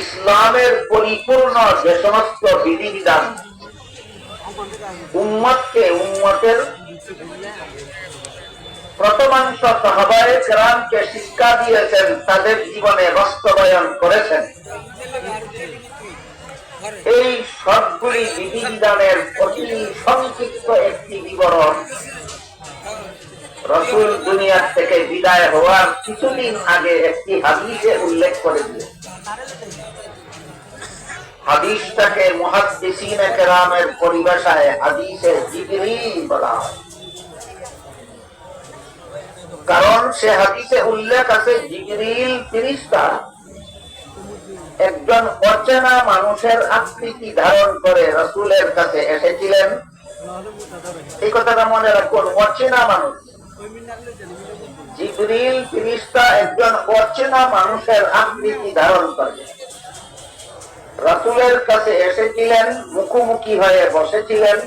ইসলামের পরিপূর্ণ যে সমস্ত বিধিবিধান উম্মতকে উম্মতের প্রথমাংশ সাহাবায়ে কেরামকে শিক্ষা দিয়েছেন, তাদের জীবনে বাস্তবায়ন করেছেন। এই সবগুলি বিধিবিধানের অতি সংক্ষিপ্ত একটি বিবরণ রসুল দুনিয়ার থেকে বিদায় হওয়ার কিছুদিন আগে একটি হাদিসে উল্লেখ করে দিয়ে। হাদিসটাকে মুহাদ্দিসিন কেরামের পরিভাষায় হাদিসে জিবরিল বলা হয়। কারণ সে হাদিসে উল্লেখ আছে জিগরিল ফিরিস্তা একজন অচেনা মানুষের আকৃতি ধারণ করে রসুলের কাছে এসেছিলেন। এই কথাটা মনে রাখুন, অচেনা মানুষ। জিবরিল ফিরিস্তা একজন অচেনা মানুষের আকৃতি ধারণ করে। রসুলের কাছে এসেছিলেন, মুখোমুখি হয়ে বসেছিলেন।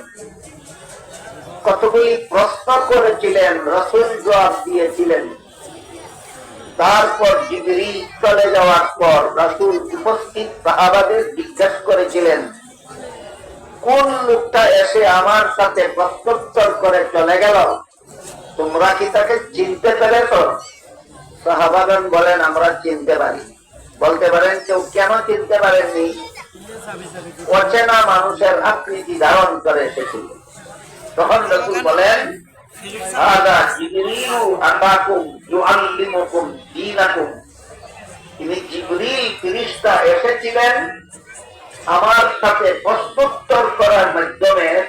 কতগুলি প্রশ্ন করেছিলেন, রসুল জবাব দিয়েছিলেন। তারপর জিবরিল চলে যাওয়ার পর রাসূল উপস্থিত সাহাবাদের জিজ্ঞাসা করেছিলেন, কোন লোকটা এসে আমার সাথে প্রত্যুত্তর করে চলে গেল? তোমরা কি তাকে চিনতে পেরেছ? সাহাবাদন বলেন, আমরা চিনতে পারি। বলতে পারেন, কেউ কেন চিনতে পারেননি? অচেনা মানুষের আকৃতি ধারণ করে এসেছিল। তখন নতুন বলেন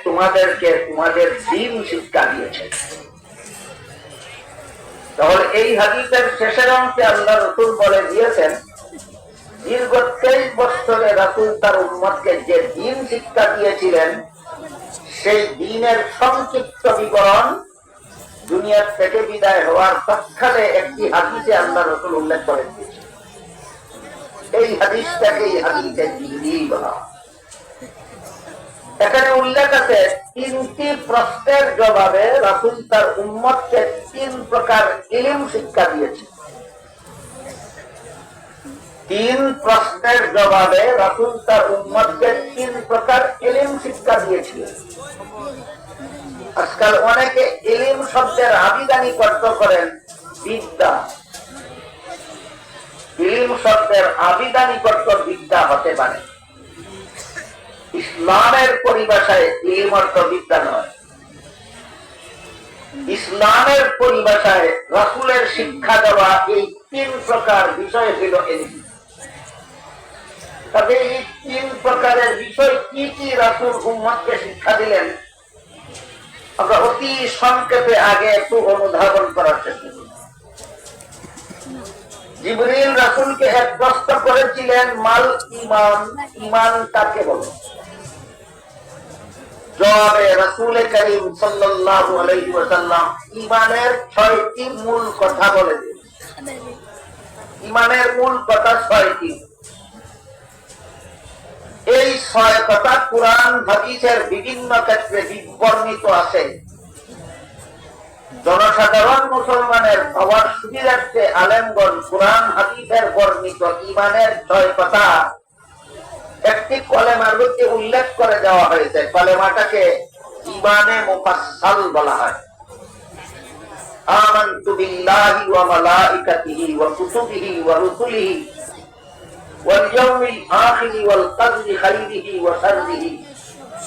তোমাদেরকে তোমাদের দিন শিক্ষা দিয়েছে। তাহলে এই হাদিসের শেষের অংশে আল্লাহ রসুল বলে দিয়েছেন, দীর্ঘ তেইশ বছরে রাসুল তার উন্মতকে যে দিন শিক্ষা দিয়েছিলেন, সেই দিনের সংক্ষিপ্ত বিবরণ দুনিয়ার থেকে বিদায় হওয়ার তৎকালে একটি হাদিসে আল্লাহ রসুল উল্লেখ করে দিয়েছে এই হাদিসটাকে এই হাদিসে জিবরিল বলা হয়। এখানে উল্লেখ আছে, তিনটি প্রশ্নের জবাবে রাসুল তার উম্মতকে তিন প্রকার ইলিম শিক্ষা দিয়েছে। তিন প্রশ্নের জবাবে রাসুল তার উম্মতকে তিন প্রকার ইলিম শিক্ষা দিয়েছিলেন আজকাল অনেকে ইলিম শব্দের আবিদানি কর্ত করেন বিদ্যা। ইলিম শব্দের আবিদানি কর্ত বিদ্যা হতে পারে। ইসলামের পরিভাষায় ইলিম অর্থ বিদ্যা নয়। ইসলামের পরিভাষায় রাসুলের শিক্ষা দেওয়া এই তিন প্রকার বিষয় ছিল এলিম। তবে এই তিন প্রকারের বিষয় কি কি রাসুল উম্মতকে শিক্ষা দিলেন, আমরা অতি সংক্ষেপে আগে একটু অনুধাবন করার চেষ্টা করি। জিবরিল রাসুলকে এক প্রশ্ন করেছিলেন মাল ইমান ইমান তাকে বলো? জবাবে রাসুল করিম সাল্লাল্লাহু ইমানের ছয়টি মূল কথা বলে ইমানের মূল কথা ছয়টি। এই ছয় কথা কোরআন হাদিসের বিভিন্ন ক্ষেত্রে বিবর্ণিত আছে। জনসাধারণ মুসলমানের হওয়ার সুবিধার্থে আলেমগঞ্জ কোরআন হাদিসের বর্ণিত ইমানের ছয় কথা একটি কলেমার মধ্যে উল্লেখ করে দেওয়া হয়েছে। কলেমাটাকে ইমানে মুফাসাল বলা হয়। আমানতু বিল্লাহি ওয়া মালাইকাতিহি ওয়া কুতুবিহি ওয়া রুসুলিহি ওয়াল ইয়াউমিল আখির ওয়াল কদরি খাইরিহি ওয়া শাররিহি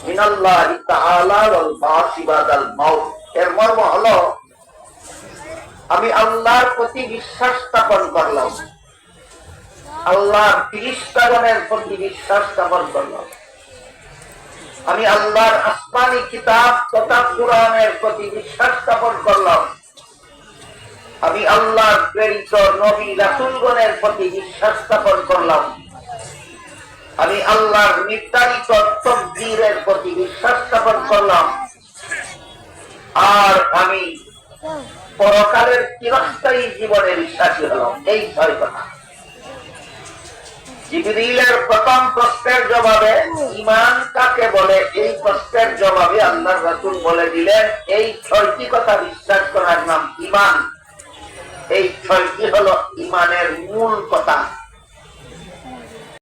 মিনাল্লাহি তাআলা ওয়াল বাসি বাদাল মাউত। এর মর্ম হলো, আমি আল্লাহর প্রতি বিশ্বাস স্থাপন করলাম। আল্লাহর ফিরিস্তাগণের প্রতি বিশ্বাস স্থাপন করলাম আমি আল্লাহর আসমানি কিতাব তথা কোরআনের প্রতি বিশ্বাস স্থাপন করলাম। আমি আল্লাহর প্রেরিত নবী রাসুলগণের প্রতি বিশ্বাস স্থাপন করলাম। আমি আল্লাহর নির্ধারিত তকদিরের প্রতি বিশ্বাস স্থাপন করলাম। আর আমি পরকালের চিরস্থায়ী জীবনে বিশ্বাসী হলাম। এই ছয় কথা। জিবরিলের প্রথম প্রশ্নের জবাবে ইমান কাকে বলে? এই প্রশ্নের জবাবে আল্লাহ রাসুল বলে দিলেন, এই ছয়টি কথা বিশ্বাস করার নাম ইমান এই ছয়টি হলো ইমানের মূল কথা।